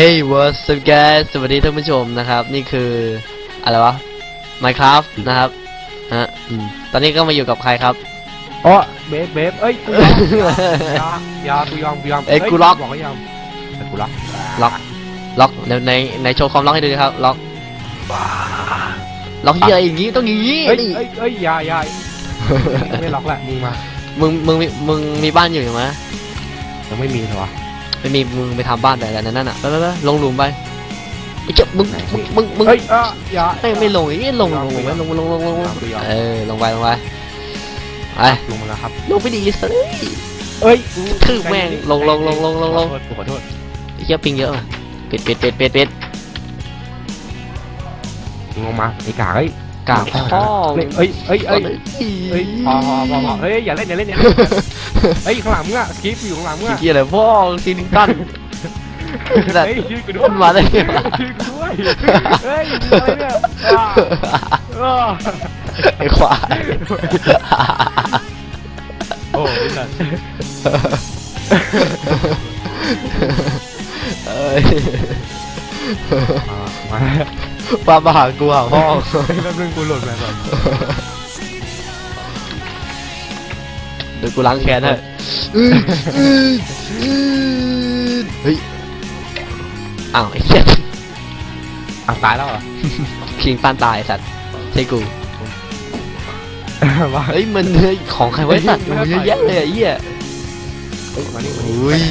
Hey what's up guys สวัสดีท่านผู้ชมนะครับ นี่คืออะไรวะ Minecraft นะครับฮะอืมตอนนี้ก็มาอยู่กับใครครับ อ๋อเบฟเบฟเอ้ยกูยอมยอมยอมกูยอมกูยอมเอ้ยกูล็อก บอกว่ายอมเอ้ยกูล็อกล็อกล็อกในในในโชว์ความล็อกให้ดูดิครับล็อกล็อกเหี้ยอย่างงี้ต้องอย่างงี้เอ้ยนี่เอ้ยเอ้ยอยาอยาไม่ล็อกแหละมึงมามึงมึงมีมึงมีบ้านอยู่ไหมยังไม่มีเหรอวะ ไม่มีมึงไปทำบ้านแต่แต่นั่นน่ะแล้วแล้วลงหลุมไปเจ้ามึงมึงมึงเฮ้ยอย่า ไม่ไม่ลงไอ้ลงลงลงลงลงลงลงเออลงไปลงไปไปลงมาแล้วครับลงไปดีสิเอ้ยคือแม่งลงลงลงลงลงลงขอโทษเยอะปิงเยอะอะปิดปิดปิดปิดปิดลงมาไอ้กากไอ้กากพ่อเอ้ยเอ้ยเอ้ยเอ้ยพอพอพอเฮ้ยอย่าเล่นอย่าเล่นอย่าเล่น เอ้ยข้างหลังมึงอะสกิปอยู่ข้างหลังมึงอะเกี่ยอะไรพ่อซีนิงตันแต่เฮ้ยช่วยกูด้วมัยนมาได้ไงวะช่วยกูด้วยเฮ้ยอะไรเนี่ยอ่าอ่าไอ้ควายโอ้ยสัตว์เอ้ยมาปามาหากูหาพ่อแล้วนึงกูหล่นไปก่อน ดี๋ยวกูล้างแค้นให้เฮ้ย อ้าวไอ้เหี้ยอะตายแล้วเหรอ คิงตันตายไอ้สัตว์ใช่กูมาเฮ้ยมันเฮ้ยของใครไว้สัตว์มันเยอะแยะเลยไอ้เหี้ยเฮ้ยมานี่มานี่อุ้ย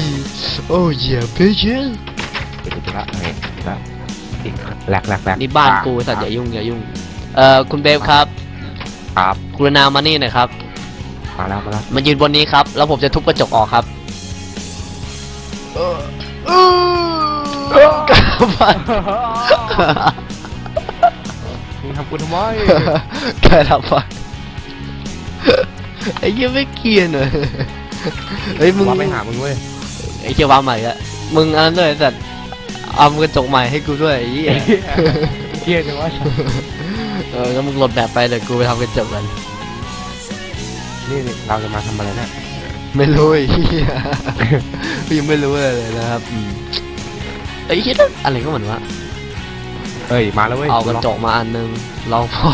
โอ้ยเเพชรเดี๋ยวจะละเฮ้ยละแหลกแหลกแหลกนี่บ้านกูไอ้สัตว์อย่ายุ่งอย่ายุ่ง เอ่อคุณเบฟครับ ครับกรุณามานี่หน่อยครับ มาแล้วมาแล้วมายืนบนนี้ครับ แล้วผมจะทุบกระจกออกครับกลับมามึงทำกูทำไมแกทำไมไอ้เหี้ยังไม่เกรียนเลยเฮ้ยมึงว่าไปหามึงเว้ยไอ้เจ้าว่าใหม่ละมึงอันนั้นด้วยไอ้สัตว์เอากระจกใหม่ให้กูด้วยไอ้เหี้ยเกลียดจังวะเออแล้วมึงโหลดแบบไปเดี๋ยวกูไปทำกระจกกัน นี่นี่เราจะมาทำอะไรเนี่ยไม่รู้ไอ้เหี้ยพี่ยังไม่รู้อะไรเลยนะครับอืมไอ้เหี้ยนั่นอะไรก็เหมือนว่า เอ้ยมาแล้วเว้ยเอากระจกมาอันนึงลองพอ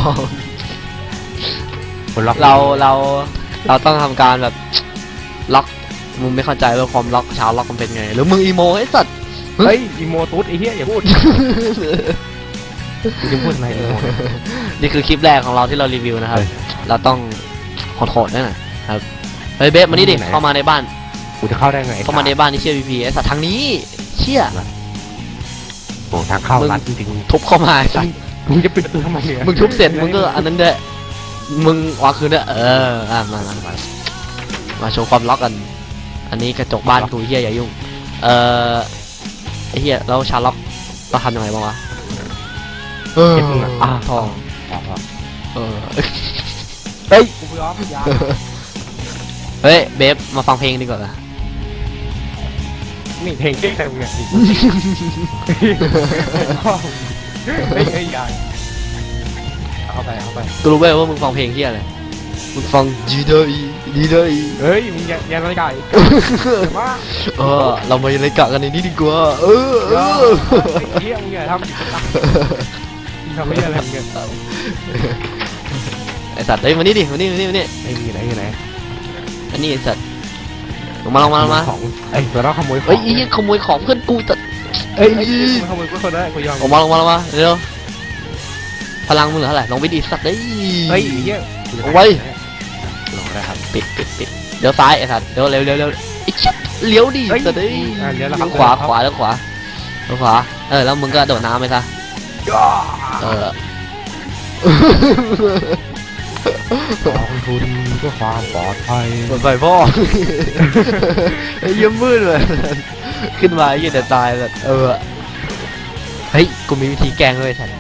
คนล็อกเราเราเราต้องทำการแบบล็อกมึงไม่เข้าใจว่าความล็อกชาวล็อกมันเป็นไง หรือมึงอีโมไอ้สัตว์เฮ้ยอีโมตุ๊ดไอ้เหี้ยอย่าพูดมึงจะพูดอะไรอีโมเนี่ย นี่คือคลิปแรกของเราที่เรารีวิวนะครับเฮ้ยเราต้อง โหดๆด้วยนะครับเฮ้ยเบสมานี่ดิ ไหน เข้ามาในบ้าน กูจะเข้าได้ไงไอ้เข้ามาในบ้านที่เชื่อพีพีไอ้สัตว์ทางนี้ เชี่ย โอ้ทางเข้ามึง รัดจริงทุบเข้ามาไอ้สัตว์ๆมึงจะปิดประตูทำไมเนี่ยมึงทุบเสร็จมึงก็อันนั้นด้วยมึงวางคืนด้วยเอออะมามามามาโชว์ความล็อกกัน อันนี้กระจกบ้านกูเฮียอย่ายุ่ง เออไอเฮียแล้วชาล็อกเราทำยังไงบ้างวะเออเก็บมึงอะอะทอง พอพอเออเฮ้ย กูไม่ยอมอยาเฮ้ยเบฟมาฟังเพลงดีกว่านี่เพลงเก่งแต่มึงเนี่ยเฮ้ยเฮ้ยอยาเอาเข้าไปเอาเข้าไปกูรู้เว้ยว่ามึงฟังเพลงที่อะไรมึงฟังดีเดอร์ดีเดอร์เฮ้ยมึงอย่าอย่านาฬิกาอีกมาเออเรามาเลยกะกันในนี้ดีกว่าเออเอเอออไอ้เหี้ยมึงอย่าทำอีกนะมึงทำไม่ได้อะไรมึงเนี่ยไอ สัตว์เฮ้ยมานี่ดิมานี่มานี่มานี่ไอ้มึงอยู่ไหนอยู่ไหนอันนี้ไอสัตว์ลงมาลงมาลงมาของไอ้ยเราต้องขโมยของเฮ้ยไอ้เหี้ยขโมยของเพื่อนกูแต่เอ้ยไอ้ยขโมยกูคนได้กูยอมลงมาลงมาลงมาเร็วพลังมึงเหลือเท่าไหร่ลองไปดีสัตว์เฮ้ยเฮ้ยไอ้เหี้ยเอาไว้ลงได้ครับปิดปิดปิดเดี๋ยวซ้ายไอสัตว์เดี๋ยวเร็วเร็วเร็วไอ้ชิบเลี้ยวดิเฮ้ยสัตว์เฮ้ยอะเลี้ยวแล้วครับขวาเลี้ยวแล้วครับขวาแล้วขวาแล้วขวาเออแล้วมึงก็โดดน้ำไปซะเออ กองทุนเพื่อความปลอดภัยเปิดไฟพ่อไอ้เยี่ยมมืดเลยขึ้นมาไอ้เหี้ยแต่ตายแบบเออเฮ้ยกูมีวิธีแกล้งด้วยสัตว์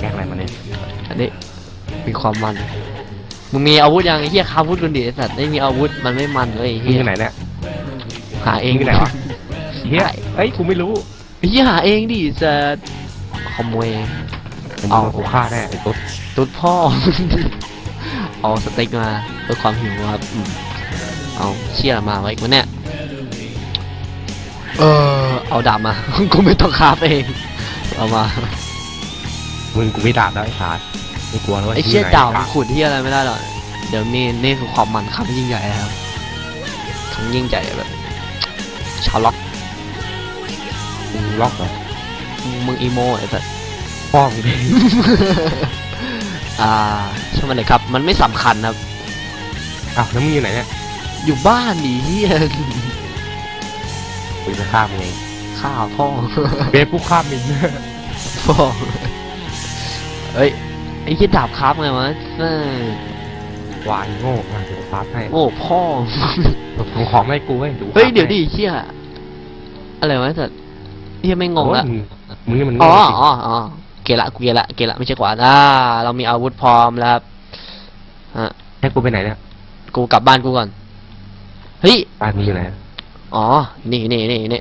แกล้งอะไรมาเนี่ยอันนี้มีความมันมึงมีอาวุธยังไอ้เหี้ยคาอาวุธกันดิไอ้สัตว์ไม่มีอาวุธมันไม่มันเลยไอ้มึงเหี้อยยู่ไหนเนี่ย หาเองมึงอยู่ไหนวะ เฮียเฮ้ยกูไม่รู้ไอ้เหี้ยหาเองดิจะขโมย เอา กูฆ่าแน่ไอ้ตุ๊ด ตุ๊ดพ่อ เอาสเต็กมาเพื่อความหิวครับอืมเอาเชี่ยมาไว้อีกวะเนี่ยเออเอาดาบมา กูไม่ต้องคราฟเอง เอามา มึงกูไม่ดาบแล้วไอ้สารไม่กลัวแล้วว่าไอ้เชี่ยที่ไหนดาบมันขุดที่อะไรไม่ได้หรอก เดี๋ยวมีนี่คือความมันครั้งยิ่งใหญ่นะครับครั้งยิ่งใหญ่แบบชาวล็อกมึงล็อกเหรอมึงอีโมไอ้สัสป้องดิ อ่าช่างมันเลยครับ มันไม่สำคัญครับ อ้าวแล้วมึงอยู่ไหนเนี่ยอยู่บ้านดิเฮียกูจะฆ่ามึงเองข้าวพ่อ เบฟผู้ฆ่ามิน พ่อเฮ้ยไอ้ยี่ดาบคราฟไงวะเออวายโง่มาเดี๋ยวฟาดให้โอ้พ่อส่งของให้กูเว้ยเฮ้ย เดี๋ยวดิเฮียอะไรวะแต่เฮียไม่งงละโอ้ยมึงนี่มันอ๋โง่อจริงอ๋ออ๋อ เกละกูเกละเกละไม่ใช่ขวานอ่าเรามีอาวุธพร้อมแล้วครับฮะให้กูไปไหนเนี่ยกูกลับบ้านกูก่อนเฮ้ยบ้านมึงอยู่ไหนอ๋อนี่นี่นี่นี่